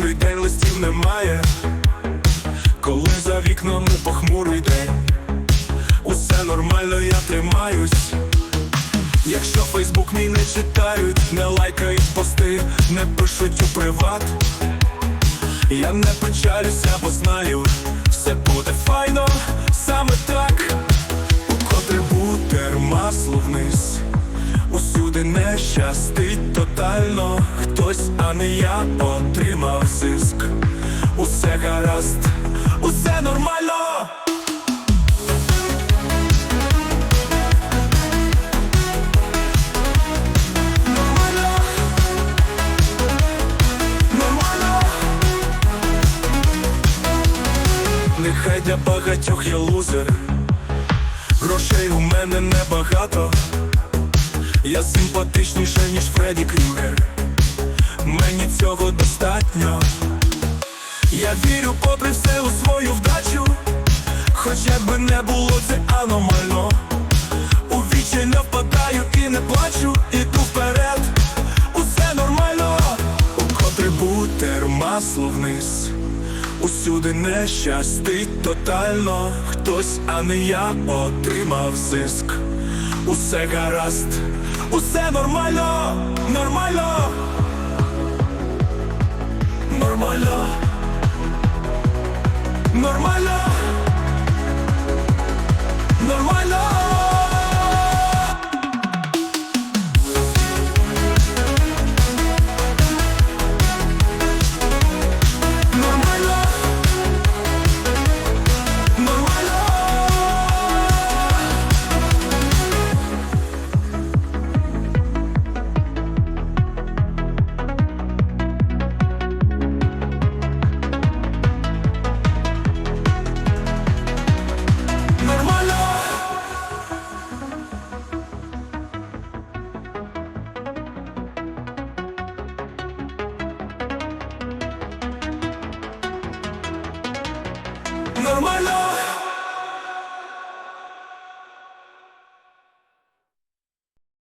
листів немає, коли за вікном похмурий день, усе нормально, я тримаюсь. Якщо Фейсбук мій не читають, не лайкають пости, не пишуть у приват. Я не печалюся, бо знаю, все буде файно, саме так. Укотре бутер масло вниз, усюди не щастить тотально. Хтось, а не я, отримав зиск. Усе гаразд, усе нормально. Нехай для багатьох я лузер Грошей у мене небагато Я симпатичніше, ніж Фредді Крюгер. Мені цього достатньо. Я вірю попри все у свою вдачу. Хоч якби не було це аномально. У вічі впадаю і не плачу. Іду вперед, усе нормально. Укотре бутер масло вниз. Усюди не тотально. Хтось, а не я отримав зиск. Усе гаразд, усе нормально, нормально. Нормально. Нормально. Нормально Нормально